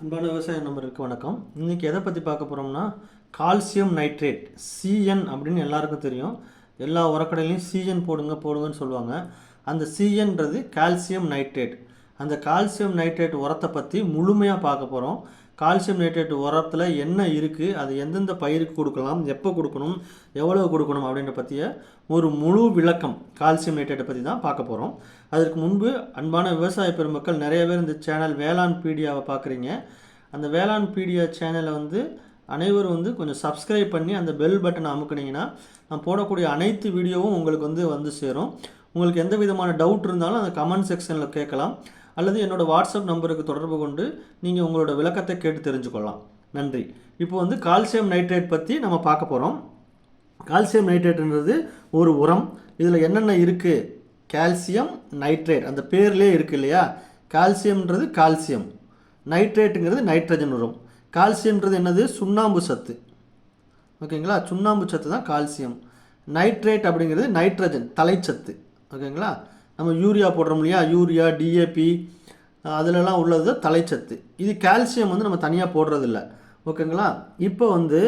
அன்பான விவசாய நம்பருக்கு வணக்கம். இன்றைக்கி எதை பற்றி பார்க்க போகிறோம்னா கால்சியம் நைட்ரேட் சிஎன் அப்படின்னு எல்லாருக்கும் தெரியும். எல்லா உரக்கடையிலையும் சிஎன் போடுங்க போடுங்கன்னு சொல்லுவாங்க. அந்த சிஎன்றது கால்சியம் நைட்ரேட். அந்த கால்சியம் நைட்ரேட் உரத்தை பற்றி முழுமையாக பார்க்க போகிறோம் கால்சியம் நைட்ரேட் உரத்தில் என்ன இருக்குது அது எந்தெந்த பயிருக்கு கொடுக்கலாம்? எப்போ கொடுக்கணும்? எவ்வளவு கொடுக்கணும்? அப்படின்ற பற்றிய ஒரு முழு விளக்கம் கால்சியம் நைட்ரேட்டை பற்றி தான் பார்க்க போகிறோம் அதற்கு முன்பு அன்பான விவசாய பெருமக்கள் நிறைய பேர் இந்த சேனல் வேளாண் பீடியாவை பார்க்குறீங்க. அந்த வேளாண் பீடியா சேனலை வந்து அனைவரும் வந்து கொஞ்சம் சப்ஸ்கிரைப் பண்ணி அந்த பெல் பட்டனை அமுக்குனீங்கன்னா நான் போடக்கூடிய அனைத்து வீடியோவும் உங்களுக்கு வந்து வந்து சேரும். உங்களுக்கு எந்த விதமான டவுட் இருந்தாலும் அந்த கமெண்ட் செக்ஷனில் கேட்கலாம். அல்லது என்னோடய வாட்ஸ்அப் நம்பருக்கு தொடர்பு கொண்டு நீங்கள் உங்களோட விளக்கத்தை கேட்டு தெரிஞ்சுக்கொள்ளலாம். நன்றி. இப்போ வந்து கால்சியம் நைட்ரேட் பற்றி நம்ம பார்க்க போகிறோம் கால்சியம் நைட்ரேட்ன்றது ஒரு உரம். இதில் என்னென்ன இருக்குது கால்சியம் நைட்ரேட். அந்த பேர்லேயே இருக்குது இல்லையா? கால்சியம்ன்றது கால்சியம். நைட்ரேட்டுங்கிறது நைட்ரஜன் உரம். கால்சியம்ன்றது என்னது? சுண்ணாம்பு சத்து. ஓகேங்களா? சுண்ணாம்பு சத்து தான் கால்சியம். நைட்ரேட் அப்படிங்கிறது நைட்ரஜன் தலைச்சத்து. ஓகேங்களா? நம்ம யூரியா போடுறோம் இல்லையா? யூரியா டிஏபி அதிலலாம் உள்ளது தலைச்சத்து. இது கால்சியம் வந்து நம்ம தனியாக போடுறதில்ல. ஓகேங்களா? இப்போ வந்து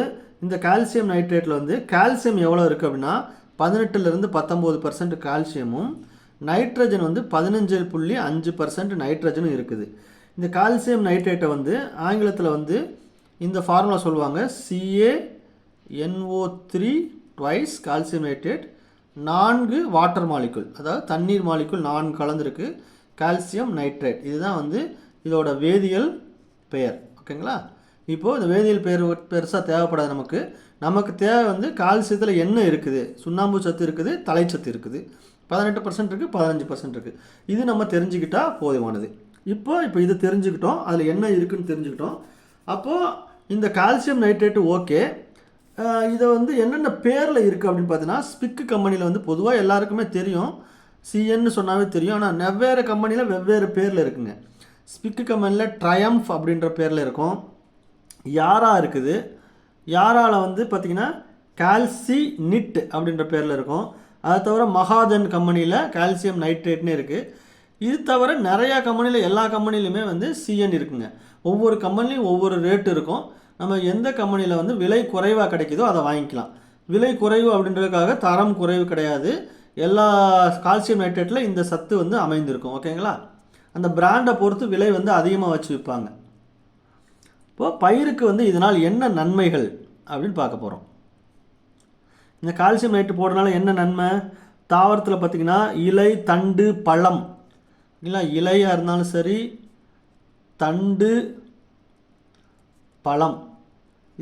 இந்த கால்சியம் நைட்ரேட்டில் வந்து கால்சியம் எவ்வளோ இருக்குது அப்படின்னா பதினெட்டுலேருந்து பத்தொம்போது பர்சன்ட் கால்சியமும் நைட்ரஜன் வந்து பதினஞ்சு புள்ளி அஞ்சு பர்சன்ட் நைட்ரஜனும் இருக்குது. இந்த கால்சியம் நைட்ரேட்டை வந்து ஆங்கிலத்தில் வந்து இந்த ஃபார்முலா சொல்லுவாங்க. CA NO three twice calcium nitrate நான்கு வாட்டர் மாலிக்குள் அதாவது தண்ணீர் மாலிக்குள் நான்கு கலந்துருக்கு. Calcium nitrate. இதுதான் வந்து இதோட வேதியியல் பெயர். ஓகேங்களா? இப்போது இந்த வேதியியல் பெயர் பெருசாக தேவைப்படாது நமக்கு. நமக்கு தேவை வந்து கால்சியத்தில் என்ன இருக்குது? சுண்ணாம்பு சத்து இருக்குது தலைச்சத்து இருக்குது. பதினெட்டு பர்சன்ட் இருக்குது பதினஞ்சு பர்சன்ட் இருக்குது இது நம்ம தெரிஞ்சுக்கிட்டால் போதுமானது. இப்போ இப்போ இது தெரிஞ்சுக்கிட்டோம் அதில் என்ன இருக்குதுன்னு தெரிஞ்சுக்கிட்டோம். அப்போது இந்த கால்சியம் நைட்ரேட்டு ஓகே. இதை வந்து என்னென்ன பேரில் இருக்குது அப்படின்னு பார்த்தீங்கன்னா ஸ்பிக்கு கம்பெனியில் வந்து பொதுவாக எல்லாருக்குமே தெரியும். சிஎன்னு சொன்னாவே தெரியும். ஆனால் வெவ்வேறு கம்பெனியில் வெவ்வேறு பேரில் இருக்குங்க. ஸ்பிக்கு கம்பெனியில் ட்ரயம்ஃப் அப்படின்ற பேரில் இருக்கும். யாரா இருக்குது? யாரால் வந்து பார்த்திங்கன்னா கால்சி நிட் அப்படின்ற பேரில் இருக்கும். அதை தவிர மகாதன் கம்பெனியில் கால்சியம் நைட்ரேட்னு இருக்குது இது தவிர நிறையா கம்பெனியில் எல்லா கம்பெனிலையுமே வந்து சிஎன் இருக்குங்க. ஒவ்வொரு கம்பெனிலையும் ஒவ்வொரு ரேட் இருக்கும். நம்ம எந்த கம்பெனியில் வந்து விலை குறைவாக கிடைக்குதோ அதை வாங்கிக்கலாம். விலை குறைவு அப்படின்றதுக்காக தரம் குறைவு கிடையாது. எல்லா கால்சியம் நைட்ரேட்டில் இந்த சத்து வந்து அமைந்திருக்கும். ஓகேங்களா? அந்த பிராண்டை பொறுத்து விலை வந்து அதிகமாக வச்சு விற்பாங்க. இப்போது பயிருக்கு வந்து இதனால் என்ன நன்மைகள் அப்படின்னு பார்க்க போகிறோம் இந்த கால்சியம் நைட்டு போடுறதுனால என்ன நன்மை? தாவரத்தில் பார்த்திங்கன்னா இலை தண்டு பழம். இல்லை இலையாக இருந்தாலும் சரி தண்டு பழம்.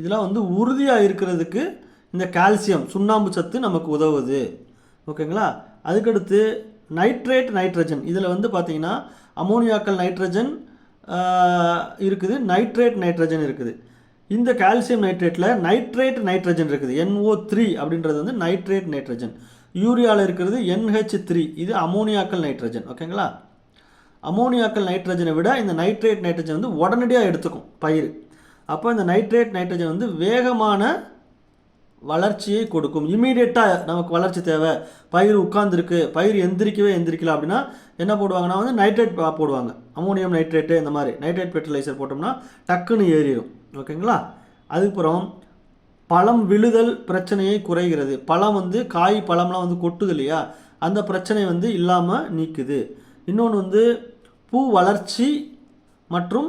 இதெல்லாம் வந்து உறுதியாக இருக்கிறதுக்கு இந்த கால்சியம் சுண்ணாம்பு சத்து நமக்கு உதவுது. ஓகேங்களா? அதுக்கடுத்து நைட்ரேட் நைட்ரஜன் இதில் வந்து பார்த்திங்கன்னா அமோனியாக்கள் நைட்ரஜன் இருக்குது. நைட்ரேட் நைட்ரஜன் இருக்குது. இந்த கால்சியம் நைட்ரேட்டில் நைட்ரேட் நைட்ரஜன் இருக்குது. என்ஓ த்ரீ அப்படின்றது வந்து நைட்ரேட் நைட்ரஜன் யூரியாவில் இருக்கிறது என்ஹெச் த்ரீ இது அமோனியாக்கள் நைட்ரஜன் ஓகேங்களா? அமோனியாக்கள் நைட்ரஜனை விட இந்த நைட்ரேட் நைட்ரஜன் வந்து உடனடியாக எடுத்துக்கும் பயிர் அப்போ இந்த நைட்ரேட் நைட்ரஜன் வந்து வேகமான வளர்ச்சியை கொடுக்கும். இமீடியட்டாக நமக்கு வளர்ச்சி தேவை. பயிர் உட்காந்துருக்கு பயிர் எந்திரிக்கவே எந்திரிக்கல அப்படின்னா என்ன போடுவாங்கன்னா வந்து நைட்ரேட் போடுவாங்க. அமோனியம் நைட்ரேட்டு இந்த மாதிரி. நைட்ரேட் ஃபெர்டிலைசர் போட்டோம்னா டக்குன்னு ஏறிடும் ஓகேங்களா? அதுக்கப்புறம் பழம் விழுதல் பிரச்சனையை குறைகிறது. பழம் வந்து காய் பழம்லாம் வந்து கொட்டுது இல்லையா? அந்த பிரச்சனை வந்து இல்லாமல் நீக்குது. இன்னொன்று வந்து பூ வளர்ச்சி மற்றும்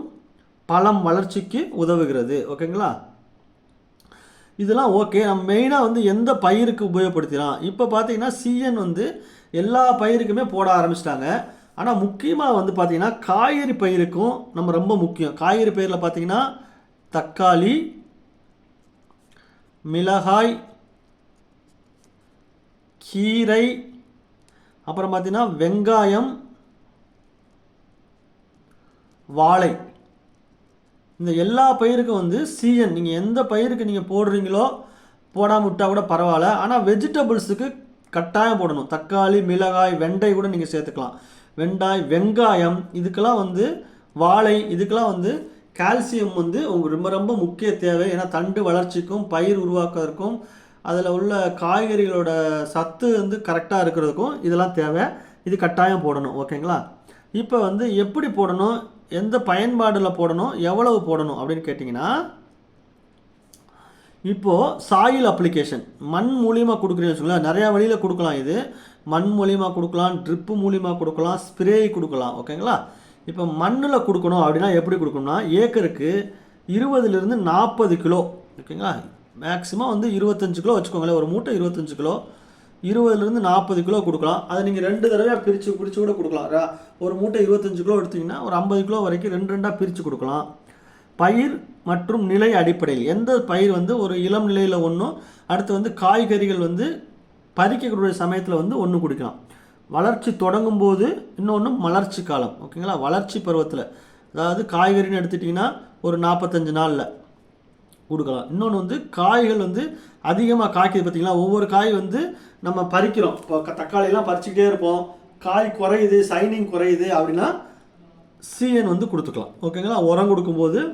பழம் வளர்ச்சிக்கு உதவுகிறது ஓகேங்களா? இதெல்லாம் ஓகே நம்ம மெயினாக வந்து எந்த பயிருக்கு உபயோகப்படுத்தினா இப்போ பார்த்தீங்கன்னா சிஎன் வந்து எல்லா பயிருக்குமே போட ஆரம்பிச்சிட்டாங்க. ஆனால் முக்கியமாக வந்து பார்த்தீங்கன்னா காய்கறி பயிருக்கும் நம்ம ரொம்ப முக்கியம். காய்கறி பயிரில் பார்த்தீங்கன்னா தக்காளி மிளகாய் கீரை அப்புறம் பார்த்தீங்கன்னா வெங்காயம் வாழை. இந்த எல்லா பயிருக்கும் வந்து சீசன் நீங்கள் எந்த பயிருக்கு நீங்கள் போடுறீங்களோ போடாம விட்டால் கூட பரவாயில்ல. ஆனால் வெஜிடபிள்ஸுக்கு கட்டாயம் போடணும். தக்காளி மிளகாய் வெண்டை கூட நீங்கள் சேர்த்துக்கலாம். வெண்டாய் வெங்காயம் இதுக்கெல்லாம் வந்து வாழை இதுக்கெல்லாம் வந்து கால்சியம் வந்து உங்களுக்கு ரொம்ப ரொம்ப முக்கிய தேவை. ஏன்னா தண்டு வளர்ச்சிக்கும் பயிர் உருவாக்குவதற்கும் அதில் உள்ள காய்கறிகளோட சத்து வந்து கரெக்டாக இருக்கிறதுக்கும் இதெல்லாம் தேவை. இது கட்டாயம் போடணும். ஓகேங்களா? இப்போ வந்து எப்படி போடணும்? எந்த பயன்பாடில் போடணும் எவ்வளவு போடணும் அப்படின்னு கேட்டிங்கன்னா இப்போது சாயில் அப்ளிகேஷன் மண் மூலியமாக கொடுக்குறீங்கன்னு வச்சுக்கோங்களேன் நிறையா வழியில் கொடுக்கலாம் இது. மண் மூலியமாக கொடுக்கலாம் ட்ரிப்பு மூலியமாக கொடுக்கலாம் ஸ்ப்ரே கொடுக்கலாம் ஓகேங்களா இப்போ மண்ணில் கொடுக்கணும் அப்படின்னா எப்படி கொடுக்கணும்னா ஏக்கருக்கு இருபதுலேருந்து நாற்பது கிலோ ஓகேங்களா மேக்ஸிமம் வந்து இருபத்தஞ்சு கிலோ வச்சுக்கோங்களேன். ஒரு மூட்டை இருபத்தஞ்சு கிலோ. இருபதுலேருந்து நாற்பது கிலோ கொடுக்கலாம். அதை நீங்கள் ரெண்டு தடவை பிரித்து பிரித்து கூட கொடுக்கலாம். ஒரு மூட்டை இருபத்தஞ்சு கிலோ எடுத்தீங்கன்னா ஒரு ஐம்பது கிலோ வரைக்கும் ரெண்டு ரெண்டாக பிரித்து கொடுக்கலாம். பயிர் மற்றும் நிலை அடிப்படையில். எந்த பயிர் வந்து ஒரு இளம் நிலையில் ஒன்றும் அடுத்து வந்து காய்கறிகள் வந்து பறிக்கக்கூடிய சமயத்தில் வந்து ஒன்று குடிக்கலாம். வளர்ச்சி தொடங்கும் போது இன்னொன்று மலர்ச்சி காலம். ஓகேங்களா? வளர்ச்சி பருவத்தில். அதாவது காய்கறின்னு எடுத்துட்டிங்கன்னா ஒரு நாற்பத்தஞ்சு நாளில். கொடுக்கலாம். இன்னொன்று வந்து காய்கள் வந்து அதிகமாக காய்க்குது பார்த்தீங்களா ஒவ்வொரு காய் வந்து நம்ம பறிக்கிறோம். இப்போ க- தக்காளியெல்லாம் பறிச்சுக்கிட்டே இருப்போம். காய் குறையுது சைனிங் குறையுது அப்படின்னா சிஎன் வந்து கொடுத்துக்கலாம். ஓகேங்களா உரம் கொடுக்கும்போது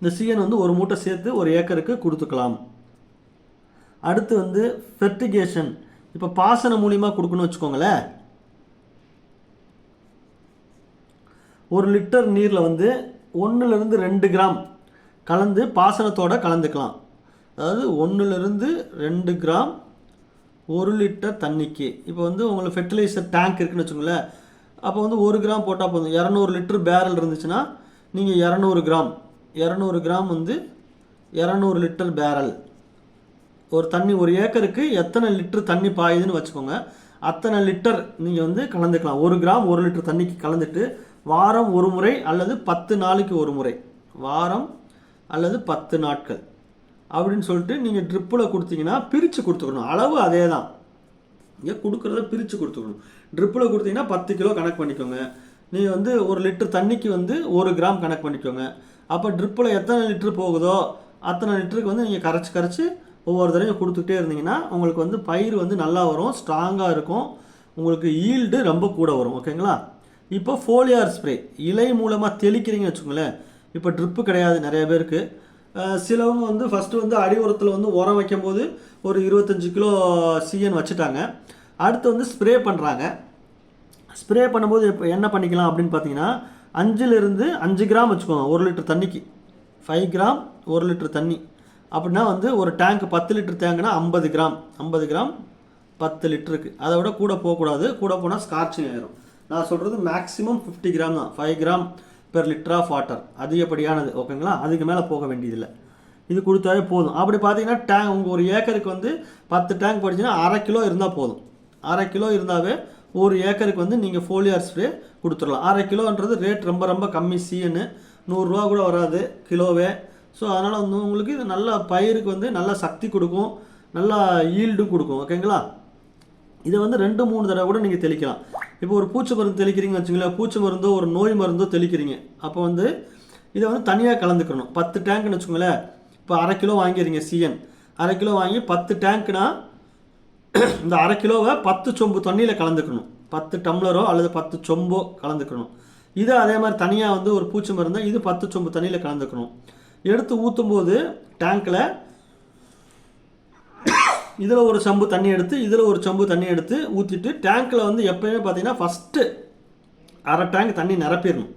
இந்த சிஎன் வந்து ஒரு மூட்டை சேர்த்து ஒரு ஏக்கருக்கு கொடுத்துக்கலாம். அடுத்து வந்து ஃபெர்டிகேஷன் இப்போ பாசனம் மூலியமாக கொடுக்கணும்னு வச்சுக்கோங்களேன். ஒரு லிட்டர் நீரில் வந்து ஒன்றுலேருந்து ரெண்டு கிராம் கலந்து பாசனத்தோடு கலந்துக்கலாம். அதாவது ஒன்றுலேருந்து ரெண்டு கிராம் ஒரு லிட்டர் தண்ணிக்கு. இப்போ வந்து உங்களுக்கு ஃபெர்டிலைசர் டேங்க் இருக்குன்னு வச்சுக்கோங்களேன். அப்போ வந்து ஒரு கிராம் போட்டால் போதும். இரநூறு லிட்டர் பேரல் இருந்துச்சுன்னா நீங்கள் இரநூறு கிராம். இரநூறு கிராம் வந்து இரநூறு லிட்டர் பேரல் ஒரு தண்ணி ஒரு ஏக்கருக்கு எத்தனை லிட்டர் தண்ணி பாயுதுன்னு வச்சுக்கோங்க. அத்தனை லிட்டர் நீங்கள் வந்து கலந்துக்கலாம். ஒரு கிராம் ஒரு லிட்டர் தண்ணிக்கு கலந்துட்டு வாரம் ஒரு முறை அல்லது பத்து நாளைக்கு ஒரு முறை. வாரம் அல்லது பத்து நாட்கள். அப்படின்னு சொல்லிட்டு நீங்கள் ட்ரிப்பில் கொடுத்தீங்கன்னா பிரித்து கொடுத்துக்கணும். அளவு அதே தான் இங்கே கொடுக்குறத பிரித்து கொடுத்துக்கணும். ட்ரிப்பில் கொடுத்தீங்கன்னா பத்து கிலோ கணக்கு பண்ணிக்கோங்க. நீங்கள் வந்து ஒரு லிட்டர் தண்ணிக்கு வந்து ஒரு கிராம் கணக்கு பண்ணிக்கோங்க. அப்போ ட்ரிப்பில் எத்தனை லிட்டர் போகுதோ அத்தனை லிட்டருக்கு வந்து நீங்கள் கரைச்சி கரைச்சி ஒவ்வொரு தடவையும் கொடுத்துக்கிட்டே இருந்தீங்கன்னா உங்களுக்கு வந்து பயிர் வந்து நல்லா வரும் ஸ்ட்ராங்காக இருக்கும். உங்களுக்கு ஈல்டு ரொம்ப கூட வரும். ஓகேங்களா? இப்போ ஃபோலியார் ஸ்ப்ரே இலை மூலமாக தெளிக்கிறீங்கன்னு வச்சுக்கோங்களேன். இப்போ ட்ரிப்பு கிடையாது நிறைய பேருக்கு. சிலவங்க வந்து ஃபஸ்ட்டு வந்து அடி உரத்தில் வந்து உரம் வைக்கும்போது ஒரு இருபத்தஞ்சு கிலோ சிஎன் வச்சுட்டாங்க. அடுத்து வந்து ஸ்ப்ரே பண்ணுறாங்க ஸ்ப்ரே பண்ணும்போது இப்போ என்ன பண்ணிக்கலாம் அப்படின்னு பார்த்தீங்கன்னா அஞ்சுலேருந்து அஞ்சு கிராம் வச்சுக்கோங்க ஒரு லிட்டர் தண்ணிக்கு. ஃபைவ் கிராம் ஒரு லிட்டர் தண்ணி. அப்படின்னா வந்து ஒரு டேங்க் பத்து லிட்டர் டேங்க்னா ஐம்பது கிராம். ஐம்பது கிராம் பத்து லிட்டருக்கு. அதை விட கூட போகக்கூடாது. கூட போனால் ஸ்கார்ச்சிங் ஆயிரும். நான் சொல்கிறது மேக்ஸிமம் ஃபிஃப்டி கிராம் தான். Five gram per litre of water அதிகப்படியானது ஓகேங்களா? அதுக்கு மேலே போக வேண்டியதில்லை. இது கொடுத்தாவே போதும். அப்படி பார்த்தீங்கன்னா டேங்க் உங்கள் ஒரு ஏக்கருக்கு வந்து பத்து டேங்க் படிச்சுன்னா அரை கிலோ இருந்தால் போதும். அரை கிலோ இருந்தாவே ஒரு ஏக்கருக்கு வந்து நீங்கள் ஃபோலியார் ஸ்ப்ரே கொடுத்துடலாம். அரை கிலோன்றது ரேட் ரொம்ப ரொம்ப கம்மி. சீனு நூறுரூவா கூட வராது கிலோவே. ஸோ அதனால் வந்து உங்களுக்கு இது நல்ல பயிருக்கு வந்து நல்ல சக்தி கொடுக்கும். நல்லா ஈல்டும் கொடுக்கும் ஓகேங்களா? இதை வந்து ரெண்டு மூணு தடவை கூட நீங்கள் தெளிக்கலாம். இப்போ ஒரு பூச்சி மருந்து தெளிக்கிறீங்கன்னு வச்சுங்களேன் பூச்சி மருந்தோ ஒரு நோய் மருந்தோ தெளிக்கிறீங்க. அப்போ வந்து இதை வந்து தனியாக கலந்துக்கணும். பத்து டேங்க்னு வச்சுக்கோங்களேன். இப்போ அரை கிலோ வாங்கிடுறீங்க சிஎன் அரை கிலோ வாங்கி பத்து டேங்க்னா இந்த அரை கிலோவை பத்து சொம்பு தண்ணியில் கலந்துக்கணும். பத்து டம்ளரோ அல்லது பத்து சொம்போ கலந்துக்கணும். இது அதே மாதிரி தனியாக வந்து ஒரு பூச்சி மருந்தை இது பத்து சொம்பு தண்ணியில் கலந்துக்கணும். எடுத்து ஊற்றும் போது டேங்க்கில் இதில் ஒரு சம்பு தண்ணி எடுத்து இதில் ஒரு சம்பு தண்ணி எடுத்து ஊற்றிட்டு டேங்க்கில் வந்து எப்போயுமே பார்த்தீங்கன்னா ஃபஸ்ட்டு அரை டேங்க் தண்ணி நிரப்பிடணும்.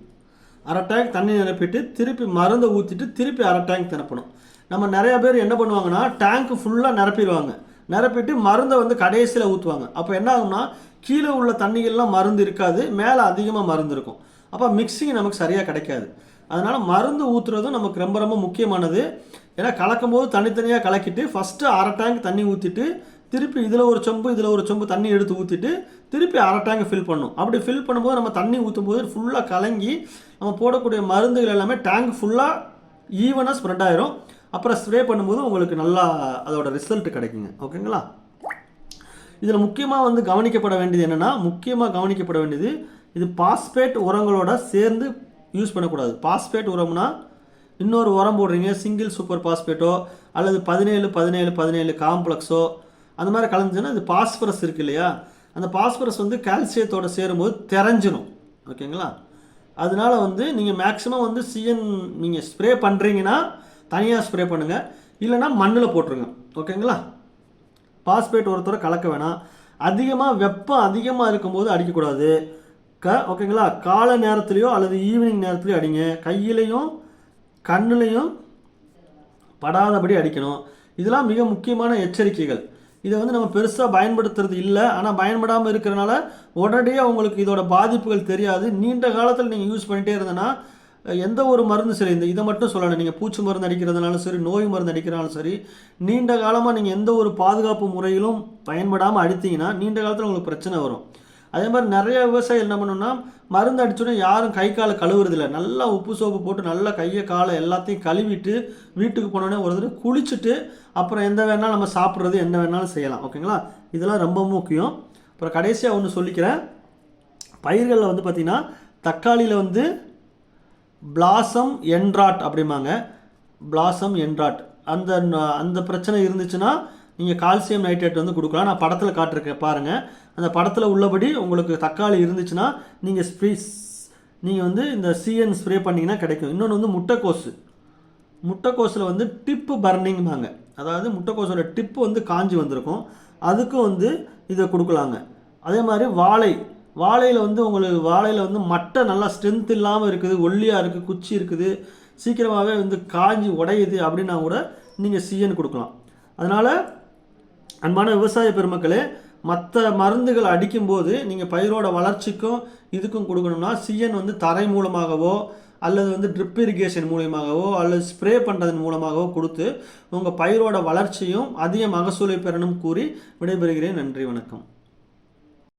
அரை டேங்க் தண்ணி நிரப்பிட்டு திருப்பி மருந்தை ஊற்றிட்டு திருப்பி அரை டேங்க் நிரப்பணும் நம்ம நிறைய பேர் என்ன பண்ணுவாங்கன்னா டேங்க்கு ஃபுல்லாக நிரப்பிடுவாங்க. நிரப்பிட்டு மருந்தை வந்து கடைசியில் ஊற்றுவாங்க அப்போ என்ன ஆகும்னா கீழே உள்ள தண்ணிகள்லாம் மருந்து இருக்காது மேலே அதிகமாக மருந்து இருக்கும். அப்போ மிக்சிங் நமக்கு சரியாக கிடைக்காது. அதனால் மருந்து ஊற்றுறதும் நமக்கு ரொம்ப ரொம்ப முக்கியமானது. ஏன்னா கலக்கும் போது தனித்தனியாக கலக்கிட்டு ஃபஸ்ட்டு அரை டேங்க் தண்ணி ஊற்றிட்டு திருப்பி இதில் ஒரு சொம்பு இதில் ஒரு சொம்பு தண்ணி எடுத்து ஊற்றிட்டு திருப்பி அரை டேங்க் ஃபில் பண்ணும். அப்படி ஃபில் பண்ணும்போது நம்ம தண்ணி ஊற்றும் போது ஃபுல்லாக கலங்கி நம்ம போடக்கூடிய மருந்துகள் எல்லாமே டேங்க் ஃபுல்லாக ஈவனாக ஸ்ப்ரெட் ஆயிரும். அப்புறம் ஸ்ப்ரே பண்ணும்போது உங்களுக்கு நல்லா அதோட ரிசல்ட் கிடைக்குங்க. ஓகேங்களா? இதில் முக்கியமாக வந்து கவனிக்கப்பட வேண்டியது என்னென்னா முக்கியமாக கவனிக்கப்பட வேண்டியது இது பாஸ்பேட் உரங்களோட சேர்ந்து யூஸ் பண்ணக்கூடாது. பாஸ்பேட் உரம்னா இன்னொரு உரம் போடுறீங்க சிங்கிள் சூப்பர் பாஸ்பேட்டோ அல்லது பதினேழு பதினேழு பதினேழு காம்ப்ளெக்ஸோ அந்த மாதிரி கலந்துச்சுன்னா அது பாஸ்பரஸ் இருக்கு இல்லையா? அந்த பாஸ்பரஸ் வந்து கால்சியத்தோட சேரும்போது தெரிஞ்சிடும் ஓகேங்களா அதனால வந்து நீங்கள் மேக்ஸிமம் வந்து சிஎன் நீங்கள் ஸ்ப்ரே பண்ணுறீங்கன்னா தனியாக ஸ்ப்ரே பண்ணுங்கள் இல்லைன்னா மண்ணில் போட்டுருங்க. ஓகேங்களா பாஸ்பேட் ஒருத்தர கலக்க வேணாம். அதிகமாக வெப்பம் அதிகமாக இருக்கும்போது அடிக்கக்கூடாது. க ஓகேங்களா காலை நேரத்துலையோ அல்லது ஈவினிங் நேரத்துலையோ அடிங்க. கையிலையும் கண்ணுலையும் படாதபடி அடிக்கணும். இதெல்லாம் மிக முக்கியமான எச்சரிக்கைகள். இதை வந்து நம்ம பெருசாக பயன்படுத்துறது இல்லை. ஆனால் பயன்படாமல் இருக்கிறனால உடனடியாக உங்களுக்கு இதோட பாதிப்புகள் தெரியாது. நீண்ட காலத்தில் நீங்கள் யூஸ் பண்ணிகிட்டே இருந்தனா எந்த ஒரு மருந்து சரி இந்த இதை மட்டும் சொல்லலை. நீங்கள் பூச்சி மருந்து அடிக்கிறதுனாலும் சரி நோய் மருந்து அடிக்கிறனாலும் சரி நீண்ட காலமாக நீங்கள் எந்த ஒரு பாதுகாப்பு முறையிலும் பயன்படாமல் அடித்தீங்கன்னா நீண்ட காலத்தில் உங்களுக்கு பிரச்சனை வரும். அதே மாதிரி நிறைய விவசாயி என்ன பண்ணணும்னா மருந்து அடிச்சோடனே யாரும் கை காலை கழுவுறதில்ல. நல்லா உப்பு சோப்பு போட்டு நல்லா கையை காலை எல்லாத்தையும் கழுவிட்டு வீட்டுக்கு போனோடனே ஒரு தடவை குளிச்சுட்டு அப்புறம் எந்த வேணாலும் நம்ம சாப்பிட்றது என்ன வேணாலும் செய்யலாம். ஓகேங்களா? இதெல்லாம் ரொம்ப முக்கியம். அப்புறம் கடைசியாக ஒன்று சொல்லிக்கிறேன். பயிர்களில் வந்து பார்த்திங்கன்னா தக்காளியில் வந்து பிளாசம் என்ட்ராட் அப்படிம்பாங்க. பிளாசம் என்ட்ராட் அந்த அந்த பிரச்சனை இருந்துச்சுன்னா நீங்கள் கால்சியம் நைட்ரேட் வந்து கொடுக்கலாம். நான் படத்தில் காட்டிருக்கேன் பாருங்கள் அந்த படத்தில் உள்ளபடி உங்களுக்கு தக்காளி இருந்துச்சுன்னா நீங்கள் ஸ்ப்ரீ நீங்கள் வந்து இந்த சிஎன் ஸ்ப்ரே பண்ணிங்கன்னா கிடைக்கும். இன்னொன்று வந்து முட்டைக்கோசு. முட்டைக்கோஸில் வந்து டிப்பு பர்னிங்பாங்க அதாவது முட்டைக்கோஸோட டிப்பு வந்து காஞ்சி வந்திருக்கும். அதுக்கும் வந்து இதை கொடுக்கலாங்க. அதே மாதிரி வாழை. வாழையில் வந்து உங்களுக்கு வாழையில் வந்து மட்டை நல்லா ஸ்ட்ரென்த் இல்லாமல் இருக்குது ஒல்லியாக இருக்குது குச்சி இருக்குது. சீக்கிரமாகவே வந்து காஞ்சி உடையுது அப்படின்னா கூட நீங்கள் சிஎன் கொடுக்கலாம். அதனால் அன்பான விவசாய பெருமக்களே மற்ற மருந்துகள் அடிக்கும்போது நீங்கள் பயிரோட வளர்ச்சிக்கும் இதுக்கும் கொடுக்கணும்னா சிஎன் வந்து தரை மூலமாகவோ அல்லது வந்து ட்ரிப் இரிகேஷன் மூலியமாகவோ அல்லது ஸ்ப்ரே பண்ணுறதன் மூலமாகவோ கொடுத்து உங்கள் பயிரோட வளர்ச்சியும் அதிக மகசூலை பெறணும் கூறி விடைபெறுகிறேன். நன்றி வணக்கம்.